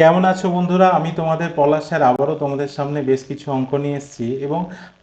কেমন আছো বন্ধুরা? আমি তোমাদের পলাশ স্যার আবারও তোমাদের সামনে বেশ কিছু অঙ্ক নিয়ে এসেছি এবং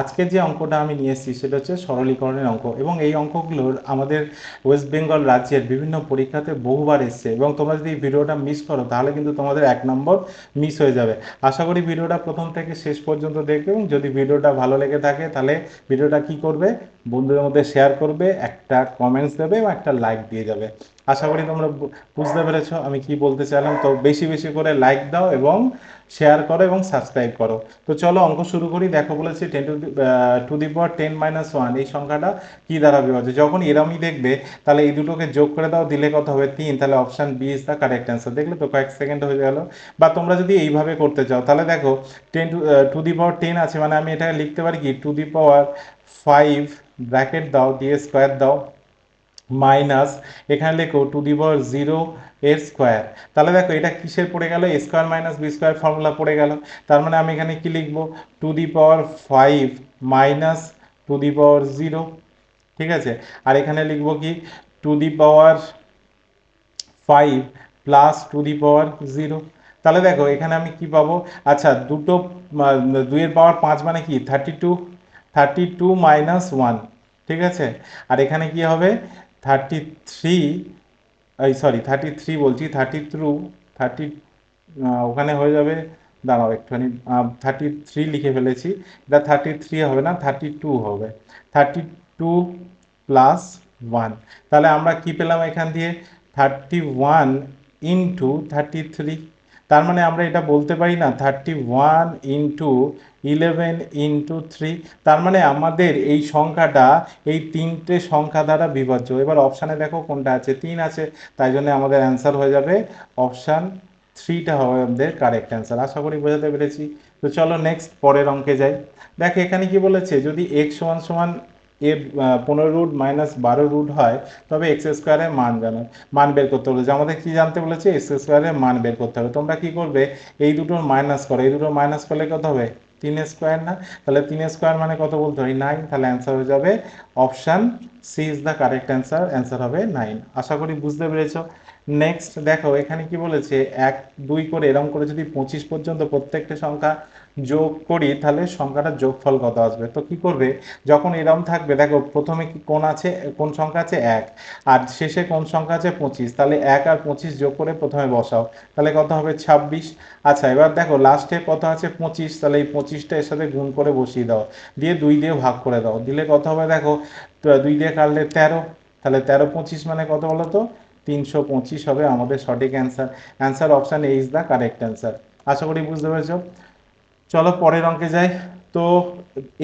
আজকের যে অঙ্কটা আমি নিয়ে এসেছি সেটা হচ্ছে সরলীকরণের অঙ্ক এবং এই অঙ্কগুলোর আমাদের ওয়েস্ট বেঙ্গল রাজ্যের বিভিন্ন পরীক্ষাতে বহুবার এসছে এবং তোমরা যদি ভিডিওটা মিস করো তাহলে কিন্তু তোমাদের এক নম্বর মিস হয়ে যাবে। আশা করি ভিডিওটা প্রথম থেকে শেষ পর্যন্ত দেখবে এবং যদি ভিডিওটা ভালো লেগে থাকে তাহলে ভিডিওটা কি করবে? বন্ধুদের মধ্যে শেয়ার করবে, একটা কমেন্টস দেবে এবং একটা লাইক দিয়ে যাবে। আশা করি তোমরা বুঝতে পেরেছ আমি কি বলতে চাইলাম। তো বেশি বেশি করে লাইক দাও এবং শেয়ার করো এবং সাবস্ক্রাইব করো। তো চলো অঙ্ক শুরু করি। দেখো বলেছি ten two to the power ten minus one এই সংখ্যাটা কি দ্বারা বিভাজ্য? যখন এরমই দেখবে, তাহলে এই দুটোকে যোগ করে দাও, দিলে কত হবে? তিন। তাহলে option B is the correct answer দেখলে তো কয়েক সেকেন্ড হয়ে গেল। বা তোমরা যদি এইভাবে করতে চাও, তাহলে দেখো ten two to the power ten আছে। মানে আমি এটা লিখতে পারি কি? Two the power five bracket দাও দিয়ে স্কোয়ার দাও। মাইনাস, এখানে লেখো টু দি পাওয়ার জিরো এর স্কোয়ার। তাহলে দেখো এটা কিসের পড়ে গেল? Square minus B square formula পড়ে গেল। তার মানে আমি এখানে কি লিখব? Two the power five minus two the power zero. ঠিক আছে? আর এখানে লিখব কি? Two the power five plus two the power zero. তাহলে দেখো, এখানে আমি কি পাবো? আচ্ছা দুটো দুইয়ের পাওয়ার পাঁচ মানে কি? Thirty two. Thirty two minus one. ঠিক আছে? আর এখানে কি হবে? থার্টি থ্রি এই সরি থার্টি থ্রি বলছি থার্টি টু থার্টি ওখানে হয়ে যাবে, দাঁড়াও একটুখানি থার্টি থ্রি লিখে ফেলেছি, এটা থার্টি থ্রি হবে না থার্টি টু হবে থার্টি টু প্লাস ওয়ান তাহলে আমরা কি পেলাম এখান দিয়ে thirty one into thirty three তার মানে আমরা এটা বলতে পারি না thirty one into eleven into three, তার মানে আমাদের এই সংখ্যাটা, এই তিনটে সংখ্যা দ্বারা বিভাজ্য। এবার অপশানে দেখো কোনটা আছে, তিন আছে, তাই জন্য আমাদের অ্যান্সার হয়ে যাবে অপশান থ্রিটা হবে আমাদের কারেক্ট অ্যান্সার। আশা করি বোঝাতে পেরেছি। তো চলো নেক্সট পরের অঙ্কে যাই। দেখো এখানে কি বলেছে, যদি এক্স সমান সমান এর পনেরো রুট মাইনাস বারো রুট হয়, তবে এক্স স্কোয়ারের মান জানো, মান বের করতে বলেছে। আমাদের কি জানতে বলেছে এক্স স্কোয়ারের মান বের করতে হবে। তোমরা কি করবে, এই দুটোর মাইনাস করো। এই দুটোর মাইনাস করলে কত হবে? তিন স্কোয়ার না? তাহলে তিন স্কোয়ার মানে কত বলতে হয়? নাইন তাহলে অ্যান্সার হয়ে যাবে option C is the correct answer answer হবে নাইন আশা করি বুঝতে পেরেছ। নেক্সট দেখো, এখানে কি বলেছে? এক, দুই করে, এরম করে যদি পঁচিশ পর্যন্ত প্রত্যেকটা সংখ্যা যোগ করি, তাহলে সংখ্যাটার যোগফল কত আসবে? তো কি করবে? যখন এরকম থাকবে, দেখো প্রথমে কি কোন আছে কোন সংখ্যা আছে এক, আর শেষে কোন সংখ্যা আছে পঁচিশ, তাহলে এক আর পঁচিশ যোগ করে প্রথমে বসাও, তাহলে কত হবে? ছাব্বিশ। আচ্ছা এবার দেখো লাস্টে কত আছে? পঁচিশ, তাহলে এই পঁচিশটা এর সাথে গুণ করে বসিয়ে দাও, দিয়ে দুই দিয়ে ভাগ করে দাও, দিলে কত হবে দেখো? দুই দিয়ে কাটলে তেরো, তাহলে তেরো পঁচিশ মানে কত বলো তো? তিনশো পঁচিশ হবে আমাদের সঠিক answer answer option A is the correct answer আশা করি বুঝতে পেরেছ? চলো পরের অঙ্কে যাই। তো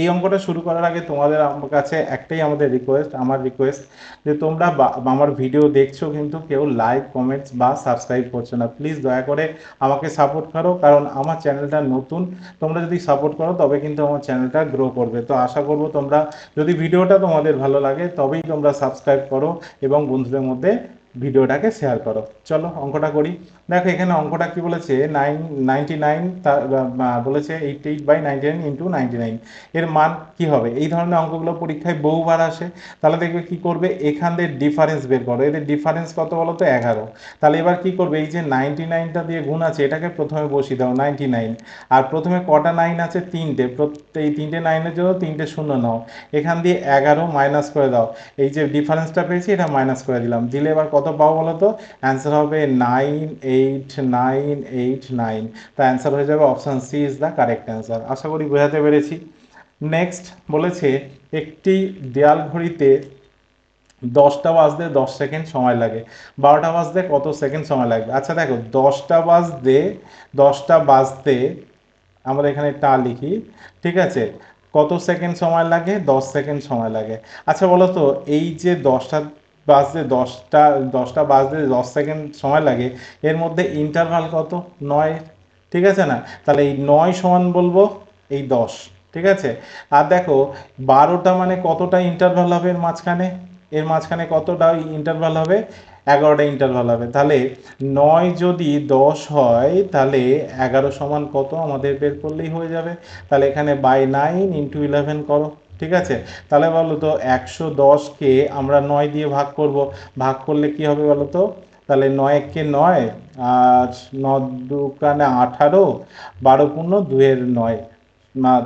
এই অঙ্কটা শুরু করার আগে তোমাদের আমার কাছে একটাই আমাদের রিকোয়েস্ট আমার রিকোয়েস্ট যে তোমরা আমার ভিডিও দেখছ কিন্তু কেউ লাইক কমেন্টস বা সাবস্ক্রাইব করছ না। প্লিজ দয়া করে আমাকে সাপোর্ট করো, কারণ আমার চ্যানেলটা নতুন। তোমরা যদি সাপোর্ট করো, তবে কিন্তু আমার চ্যানেলটা গ্রো করবে। তো আশা করব তোমরা যদি ভিডিওটা তোমাদের ভালো লাগে, তবেই তোমরা সাবস্ক্রাইব করো এবং বন্ধুদের মধ্যে ভিডিওটাকে শেয়ার করো। চলো অঙ্কটা করি। দেখো এখানে অঙ্কটা কি বলেছে? নাইন নাইনটি নাইন বলেছে eight eight by ninety nine into ninety nine এর মান কি হবে? এই ধরনের অঙ্কগুলো পরীক্ষায় বহুবার আসে। তাহলে দেখবে কি করবে? এখান দিয়ে ডিফারেন্স বের করো। এদের ডিফারেন্স কত বলো তো? এগারো। তাহলে এবার কি করবে? এই যে নাইনটি নাইনটা দিয়ে গুণ আছে, এটাকে প্রথমে বসিয়ে দাও নাইনটি নাইন আর প্রথমে কটা নাইন আছে? তিনটে। এই তিনটে নাইনের জন্য তিনটে শূন্য নাও। এখান দিয়ে এগারো মাইনাস করে দাও। এই যে ডিফারেন্সটা পেয়েছি, এটা মাইনাস করে দিলাম। দিলে এবার কত পাবো বলো তো অ্যান্সার হবে nine eight nine eight nine তা অ্যান্সার হয়ে যাবে option C is the correct answer আশা করি বোঝাতে পেরেছি। নেক্সট বলেছে, একটি দেয়াল ঘড়িতে দশটা বাজতে দশ সেকেন্ড সময় লাগে। বারোটা বাজতে কত সেকেন্ড সময় লাগবে? আচ্ছা দেখো, দশটা বাজতে দশটা বাজতে আমরা এখানে টা লিখি, ঠিক আছে? কত সেকেন্ড সময় লাগে? দশ সেকেন্ড সময় লাগে। আচ্ছা বলো তো এই যে দশটা বাজতে দশটা দশটা বাজতে দশ সেকেন্ড সময় লাগে। এর মধ্যে ইন্টারভাল কত? নয়। ঠিক আছে না? তাহলে এই নয় সমান বলব, এই দশ। ঠিক আছে? আর দেখো, বারোটা মানে কতটা ইন্টারভাল হবে এর মাঝখানে? এর মাঝখানে কতটা ইন্টারভাল হবে? এগারোটা ইন্টারভাল হবে। তাহলে নয় যদি দশ হয়, তাহলে এগারো সমান কত? আমাদের বের করলেই হয়ে যাবে। তাহলে এখানে বাই নাইন ইন্টু ইলেভেন করো। ঠিক আছে? তাহলে বলো তো একশো দশকে আমরা নয় দিয়ে ভাগ করব। ভাগ করলে কি হবে বলো তো? তাহলে নয় একে নয়, আর ন দুকানে আঠারো, বারো পূর্ণ দুয়ের নয়।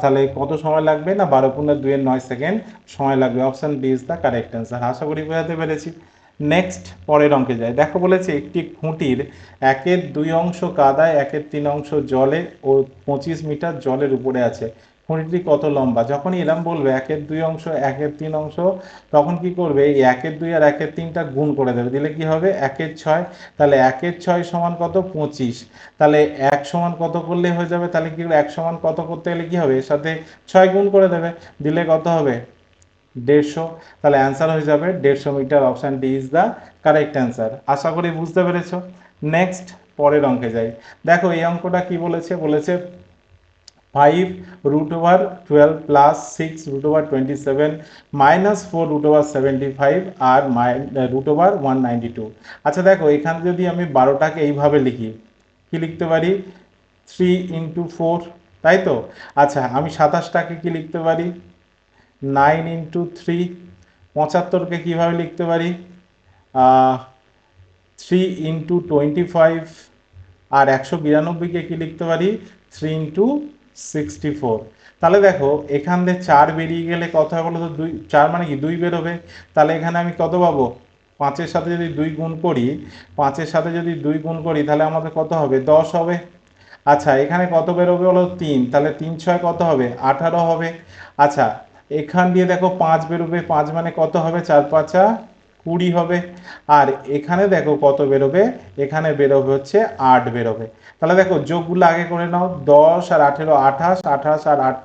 তাহলে কত সময় লাগবে না বারো পূর্ণ দুয়ের নয় সেকেন্ড? সময় লাগবে। Option B is the correct answer আশা করি বোঝাতে পেরেছি। নেক্সট পরের অঙ্কে যায় দেখো বলেছে, একটি খুঁটির একের দুই অংশ কাদায়, একের তিন অংশ জলে ও পঁচিশ মিটার জলের উপরে আছে। খুঁটিটি কত লম্বা? যখনই এরম বলবে একের দুই অংশ, একের তিন অংশ, তখন কি করবে? এই একের দুই আর একের তিনটা গুণ করে দেবে। দিলে কি হবে? একের ছয়। তাহলে একের ছয় সমান কত? পঁচিশ। তাহলে এক সমান কত করলে হয়ে যাবে? তাহলে কি এক সমান কত করতে গেলে কি হবে? এর সাথে ছয় গুণ করে দেবে। দিলে কত হবে? দেড়শো। তাহলে অ্যান্সার হয়ে যাবে দেড়শো metre. Option D is the correct answer. আশা করি বুঝতে পেরেছ। নেক্সট পরের অঙ্কে যাই। দেখো, এই অঙ্কটা কি বলেছে? বলেছে five root over twelve plus six root over twenty seven minus four root over seventy five আর root over one ninety two আচ্ছা দেখো, এখানে যদি আমি বারোটাকে এইভাবে লিখি, কি লিখতে পারি? থ্রি ইন্টু ফোর তাই তো? আচ্ছা আমি সাতাশটাকে কি লিখতে পারি? নাইন ইন্টু থ্রি পঁচাত্তরকে কীভাবে লিখতে পারি? থ্রি ইন্টু টোয়েন্টি ফাইভ আর একশো বিরানব্বইকে কী লিখতে পারি? থ্রি ইন্টু সিক্সটি ফোর তাহলে দেখো, এখান দিয়ে চার বেরিয়ে গেলে কত হয় বলো তো দুই, চার মানে কি? দুই বেরোবে। তাহলে এখানে আমি কত পাবো? পাঁচের সাথে যদি দুই গুণ করি, পাঁচের সাথে যদি দুই গুণ করি, তাহলে আমাদের কত হবে? দশ হবে। আচ্ছা এখানে কত বেরোবে হলো? তিন। তাহলে তিন ছয় কত হবে? আঠারো হবে। আচ্ছা এখান দিয়ে দেখো পাঁচ বেরোবে। পাঁচ মানে কত হবে? চার পাঁচা কুড়ি হবে। আর এখানে দেখো কত বেরোবে? এখানে বেরোবে হচ্ছে আট বেরোবে। তাহলে দেখো, যোগগুলো আগে করে নাও, দশ আর আঠেরো আঠাশ আঠাশ আর আট,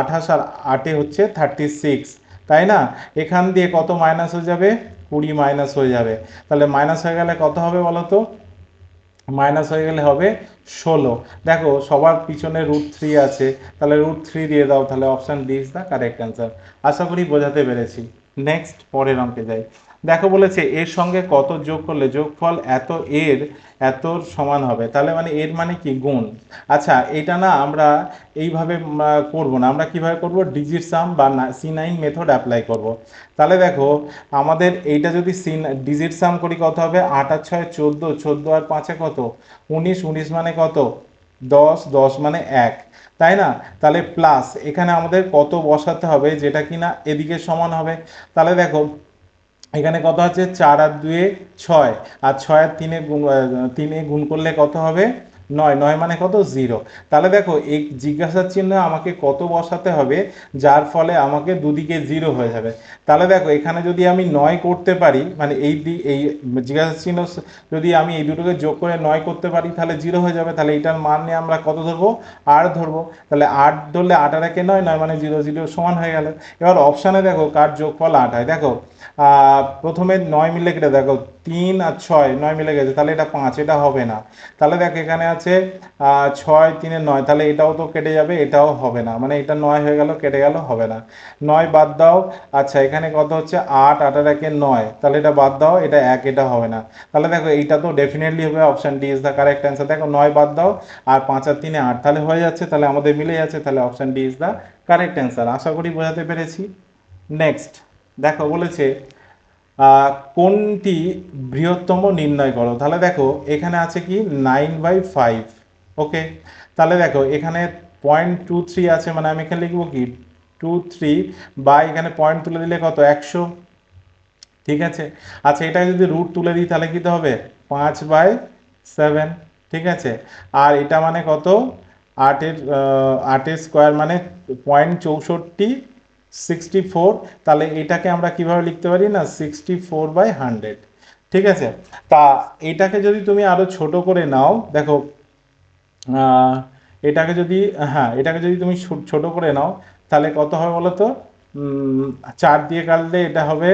আঠাশ আর আটে হচ্ছে থার্টি সিক্স তাই না? এখান দিয়ে কত মাইনাস হয়ে যাবে? কুড়ি মাইনাস হয়ে যাবে। তাহলে মাইনাস হয়ে গেলে কত হবে বলো তো? মাইনাস হয়ে গেলে হবে ষোলো। দেখো, সবার পিছনে রুট থ্রি আছে, তাহলে রুট থ্রি দিয়ে দাও, তাহলে option D is the correct answer আশা করি বোঝাতে পেরেছি। নেক্সট পরের অঙ্কে যাই। দেখো বলেছে, এর সঙ্গে কত যোগ করলে যোগফল এত এর, এতর সমান হবে। তাহলে মানে এর মানে কি? গুণ। আচ্ছা এটা না আমরা এইভাবে করব না। আমরা কীভাবে করব? ডিজিট সাম বা সি নাইন মেথড অ্যাপ্লাই করব। তাহলে দেখো, আমাদের এইটা যদি সি ডিজিট সাম করি কত হবে? আট আর ছয় চোদ্দ চোদ্দ আর পাঁচে কত? উনিশ উনিশ মানে কত? দশ দশ মানে এক। তাই না? তাহলে প্লাস এখানে আমাদের কত বসাতে হবে? যেটা কিনা এদিকে সমান হবে। তাহলে দেখো এখানে কত আছে? চার আর দুয়ে ছয়। আর ছয় আর তিনে গুণ তিনে গুণ করলে কত হবে? নয় নয় মানে কত? জিরো তাহলে দেখো, এই জিজ্ঞাসার চিহ্ন আমাকে কত বসাতে হবে, যার ফলে আমাকে দুদিকে জিরো হয়ে যাবে। তাহলে দেখো, এখানে যদি আমি নয় করতে পারি মানে এই এই জিজ্ঞাসা চিহ্ন যদি আমি এই দুটোকে যোগ করে নয় করতে পারি, তাহলে জিরো হয়ে যাবে। তাহলে এটার মান নিয়ে আমরা কত ধরবো? আট ধরবো। তাহলে আট ধরলে আট আর একে নয় নয় মানে জিরো জিরো সমান হয়ে গেল। এবার অপশানে দেখো, কার যোগফল আট হয়। দেখো প্রথমে নয় মিলে কেটে দেখো তিন আর ছয়, নয় মিলে গেছে, তাহলে এটা পাঁচ, এটা হবে না। তাহলে দেখ, এখানে আছে ছয়, তিনে নয়, তাহলে এটাও তো কেটে যাবে, এটাও হবে না। মানে এটা নয় হয়ে গেল, কেটে গেল, হবে না। নয় বাদ দাও আচ্ছা এখানে কত হচ্ছে? আট আটার একে নয়, তাহলে এটা বাদ দাও, এটা এক, এটা হবে না। তাহলে দেখো, এইটা তো ডেফিনেটলি হবে option D is the correct answer দেখো, নয় বাদ দাও, আর পাঁচ আর তিনে আট, তাহলে হয়ে যাচ্ছে, তাহলে আমাদের মিলে যাচ্ছে, তাহলে option D is the correct answer আশা করি বোঝাতে পেরেছি। নেক্সট দেখো বলেছে কোনটি বৃহত্তম নির্ণয় করো? তাহলে দেখো, এখানে আছে কি? Nine by five. ওকে? তাহলে দেখো, এখানে পয়েন্ট টু থ্রি আছে মানে আমি এখানে লিখব কি? টু থ্রি বা এখানে পয়েন্ট তুলে দিলে কত? একশো। ঠিক আছে? আচ্ছা এটা যদি রুট তুলে দিই, তাহলে কী হবে? পাঁচ বাই সেভেন। ঠিক আছে? আর এটা মানে কত? আটের আটের স্কোয়ার মানে পয়েন্ট চৌষট্টি সিক্সটি ফোর তাহলে এটাকে আমরা কীভাবে লিখতে পারি না? সিক্সটি ফোর বাই হান্ড্রেড ঠিক আছে? তা এটাকে যদি তুমি আরও ছোট করে নাও, দেখো এটাকে যদি হ্যাঁ এটাকে যদি তুমি ছোট করে নাও, তাহলে কত হবে বলো তো চার দিয়ে কাটলে এটা হবে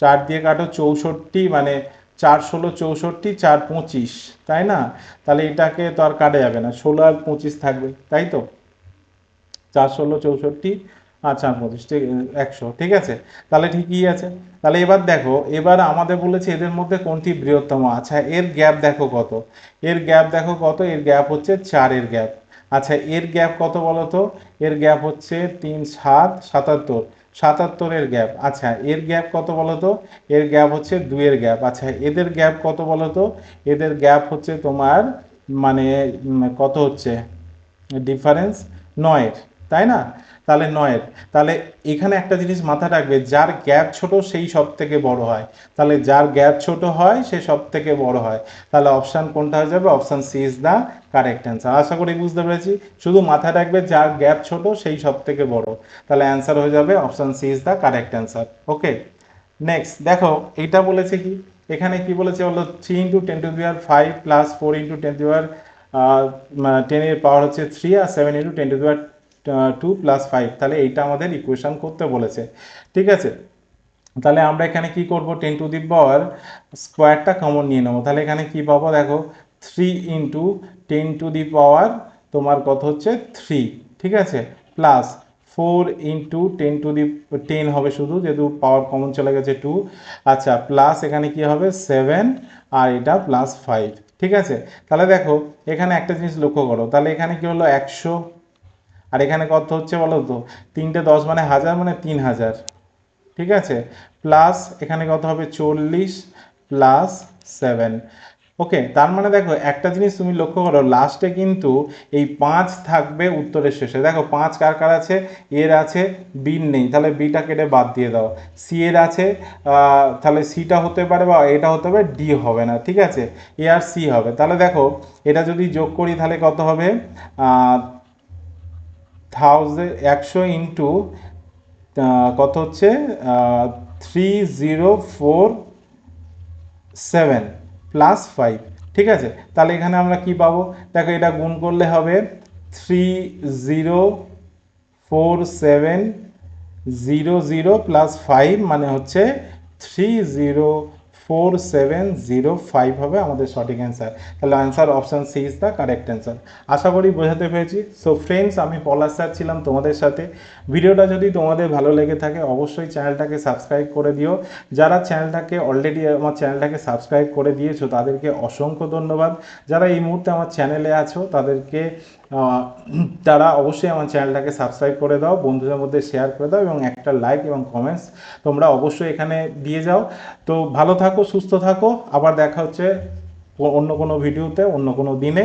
চার দিয়ে কাটো চৌষট্টি মানে চার ষোলো চৌষট্টি, চার পঁচিশ, তাই না? তাহলে এটাকে তো আর কাটা যাবে না, ষোলো আর পঁচিশ থাকবে, তাই তো? চার ষোলো, চৌষট্টি আচ্ছা পঁচিশ, ঠিক, একশো, ঠিক আছে? তাহলে ঠিকই আছে। তাহলে এবার দেখো, এবার আমাদের বলেছে এদের মধ্যে কোনটি বৃহত্তম? আচ্ছা এর গ্যাপ দেখো কত। এর গ্যাপ দেখো কত? এর গ্যাপ হচ্ছে চারের গ্যাপ। আচ্ছা এর গ্যাপ কত বলো তো এর গ্যাপ হচ্ছে তিন, সাত, সাতাত্তর। সাতাত্তরের গ্যাপ। আচ্ছা এর গ্যাপ কত বলো তো এর গ্যাপ হচ্ছে দুইয়ের গ্যাপ। আচ্ছা এদের গ্যাপ কত বলো তো এদের গ্যাপ হচ্ছে তোমার মানে কত হচ্ছে? ডিফারেন্স নয়ের। তাই না? তাহলে নয়ের। তাহলে এখানে একটা জিনিস মাথায় রাখবে, যার গ্যাপ ছোট সেই সব থেকে বড় হয়। তাহলে যার গ্যাপ ছোট হয়, সে সব থেকে বড় হয়। তাহলে অপশান কোনটা হয়ে যাবে? Option C is the correct answer. আশা করি বুঝতে পেরেছি। শুধু মাথায় রাখবে যার গ্যাপ ছোট, সেই সব থেকে বড়। তাহলে অ্যান্সার হয়ে যাবে option C is the correct answer. Okay, next. দেখো, এইটা বলেছে কি? এখানে কি বলেছে হলো three into ten to the power five plus four into ten the power টেনের পাওয়ার হচ্ছে three R seven into ten to the power two plus five তাহলে এইটা আমাদের ইকুয়েশন করতে বলেছে। ঠিক আছে? তাহলে আমরা এখানে কি করব? টেন টু দি পাওয়ার স্কোয়ারটা কমন নিয়ে নেব। তাহলে এখানে কি পাবো? দেখো three into ten to the power তোমার কত হচ্ছে? থ্রি ঠিক আছে? Plus four into ten to the ten হবে শুধু, যেহেতু পাওয়ার কমন চলে গেছে টু আচ্ছা প্লাস এখানে কি হবে? সেভেন আর এটা প্লাস ফাইভ ঠিক আছে? তাহলে দেখো, এখানে একটা জিনিস লক্ষ্য করো। তাহলে এখানে কি হলো? একশো আর এখানে কত হচ্ছে বলো তো? তিনটে দশ মানে হাজার মানে তিন হাজার। ঠিক আছে? প্লাস এখানে কত হবে? চল্লিশ প্লাস সেভেন ওকে তার মানে দেখো, একটা জিনিস তুমি লক্ষ্য করো লাস্টে কিন্তু এই পাঁচ থাকবে উত্তরের শেষে। দেখো, পাঁচ কার কার আছে? এর আছে বির নেই। তাহলে বিটা কেটে বাদ দিয়ে দাও। সি এর আছে তাহলে সিটা হতে পারে বা এটা হতে পারে ডি হবে না। ঠিক আছে? এ আর সি হবে। তাহলে দেখো, এটা যদি যোগ করি তাহলে কত হবে? থাউজেন্ড একশো ইন্টু কত হচ্ছে? Three zero four seven plus five ঠিক আছে? তাহলে এখানে আমরা কি পাবো? দেখো এটা গুণ করলে হবে three zero four seven zero zero plus five মানে হচ্ছে three zero four seven zero five হবে আমাদের সঠিক অ্যান্সার তাহলে answer option C is the correct answer আশা করি বোঝাতে পেরেছি। সো ফ্রেন্ডস আমি পলাশ স্যার ছিলাম তোমাদের সাথে। ভিডিওটা যদি তোমাদের ভালো লেগে থাকে, অবশ্যই চ্যানেলটাকে সাবস্ক্রাইব করে দিও। যারা চ্যানেলটাকে অলরেডি আমার চ্যানেলটাকে সাবস্ক্রাইব করে দিয়েছ, তাদেরকে অসংখ্য ধন্যবাদ। যারা এই মুহূর্তে আমার চ্যানেলে আছো, তাদেরকে তারা অবশ্যই আমার চ্যানেলটাকে সাবস্ক্রাইব করে দাও, বন্ধুদের মধ্যে শেয়ার করে দাও এবং একটা লাইক এবং কমেন্টস তোমরা অবশ্যই এখানে দিয়ে যাও। তো ভালো থাকো, সুস্থ থাকো, আবার দেখা হচ্ছে অন্য কোনো ভিডিওতে অন্য কোনো দিনে।